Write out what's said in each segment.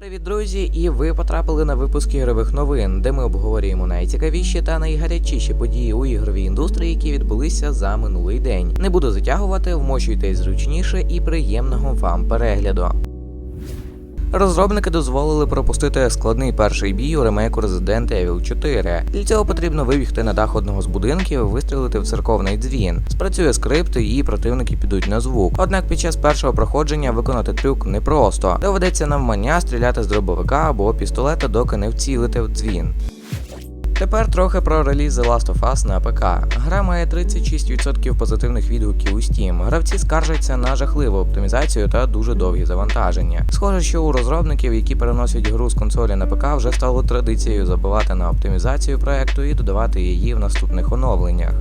Привіт, друзі! І ви потрапили на випуск ігрових новин, де ми обговорюємо найцікавіші та найгарячіші події у ігровій індустрії, які відбулися за минулий день. Не буду затягувати, вмочуйтесь зручніше і приємного вам перегляду. Розробники дозволили пропустити складний перший бій у ремейку Resident Evil 4. Для цього потрібно вибігти на дах одного з будинків, вистрілити в церковний дзвін. Спрацює скрипт, і противники підуть на звук. Однак під час першого проходження виконати трюк непросто. Доведеться навмання стріляти з дробовика або пістолета, доки не вцілите в дзвін. Тепер трохи про реліз The Last of Us на ПК. Гра має 36% позитивних відгуків у Steam. Гравці скаржаться на жахливу оптимізацію та дуже довгі завантаження. Схоже, що у розробників, які переносять гру з консолі на ПК, вже стало традицією забивати на оптимізацію проекту і додавати її в наступних оновленнях.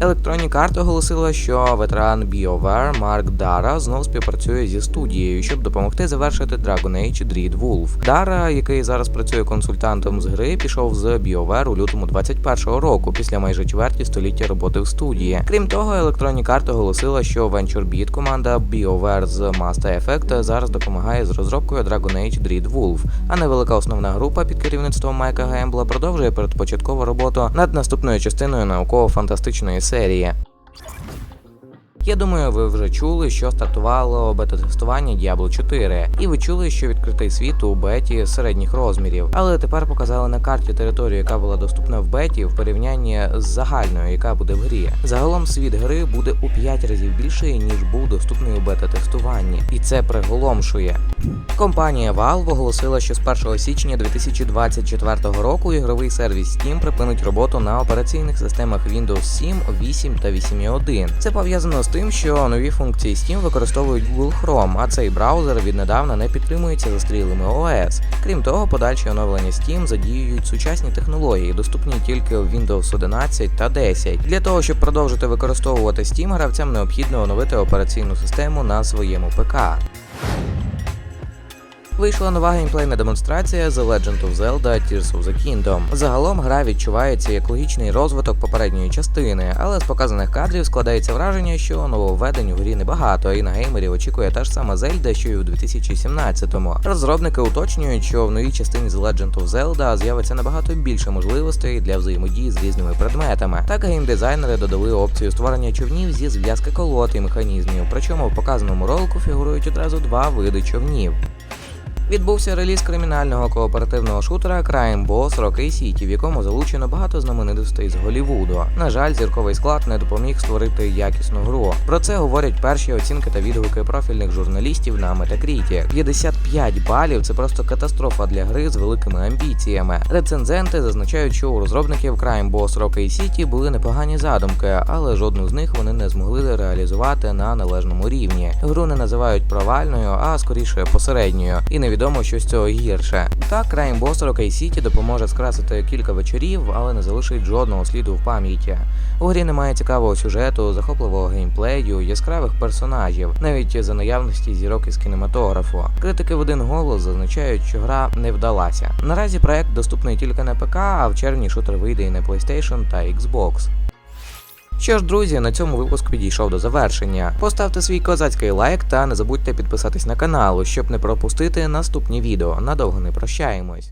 Electronic Arts оголосила, що ветеран BioWare Марк Дара знов співпрацює зі студією, щоб допомогти завершити Dragon Age Dread. Дара, який зараз працює консультантом з гри, пішов з BioWare у лютому 21-го року, після майже чверті століття роботи в студії. Крім того, Electronic Arts оголосила, що VentureBeat, команда BioWare з Master Effect, зараз допомагає з розробкою Dragon Age Dread а невелика основна група під керівництвом Майка Гембла продовжує передпочаткову роботу над наступною частиною науково-фантастичної serie Я думаю, ви вже чули, що стартувало бета-тестування Diablo 4, і ви чули, що відкритий світ у беті середніх розмірів. Але тепер показали на карті територію, яка була доступна в беті, в порівнянні з загальною, яка буде в грі. Загалом світ гри буде у 5 разів більший, ніж був доступний у бета-тестуванні, і це приголомшує. Компанія Valve оголосила, що з 1 січня 2024 року ігровий сервіс Steam припинить роботу на операційних системах Windows 7, 8 та 8.1. Це пов'язано з тим, що нові функції Steam використовують Google Chrome, а цей браузер віднедавна не підтримується застрілими ОС. Крім того, подальші оновлення Steam задіюють сучасні технології, доступні тільки в Windows 11 та 10. Для того, щоб продовжити використовувати Steam, гравцям необхідно оновити операційну систему на своєму ПК. Вийшла нова геймплейна демонстрація The Legend of Zelda Tears of the Kingdom. Загалом гра відчувається як логічний розвиток попередньої частини, але з показаних кадрів складається враження, що нововведень у грі небагато, і на геймерів очікує та ж сама Зельда, що й у 2017-му. Розробники уточнюють, що в новій частині The Legend of Zelda з'явиться набагато більше можливостей для взаємодії з різними предметами. Так геймдизайнери додали опцію створення човнів зі зв'язки колод і механізмів. Причому в показаному ролику фігурують одразу два види човнів. Відбувся реліз кримінального кооперативного шутера Crime Boss Rocky City, в якому залучено багато знаменитостей з Голівуду. На жаль, зірковий склад не допоміг створити якісну гру. Про це говорять перші оцінки та відгуки профільних журналістів на Metacritic. 55 балів це просто катастрофа для гри з великими амбіціями. Рецензенти зазначають, що у розробників Crime Boss Rocky City були непогані задумки, але жодну з них вони не змогли реалізувати на належному рівні. Гру не називають провальною, а скоріше посередньою. І невідомо, що з цього гірше. Так, Boss Rocky City допоможе скрасити кілька вечорів, але не залишить жодного сліду в пам'яті. У грі немає цікавого сюжету, захопливого геймплею, яскравих персонажів, навіть за наявності зірок із кінематографу. Критики в один голос зазначають, що гра не вдалася. Наразі проект доступний тільки на ПК, а в червні шутер вийде і на PlayStation та Xbox. Що ж, друзі, на цьому випуск підійшов до завершення. Поставте свій козацький лайк та не забудьте підписатись на канал, щоб не пропустити наступні відео. Надовго не прощаємось.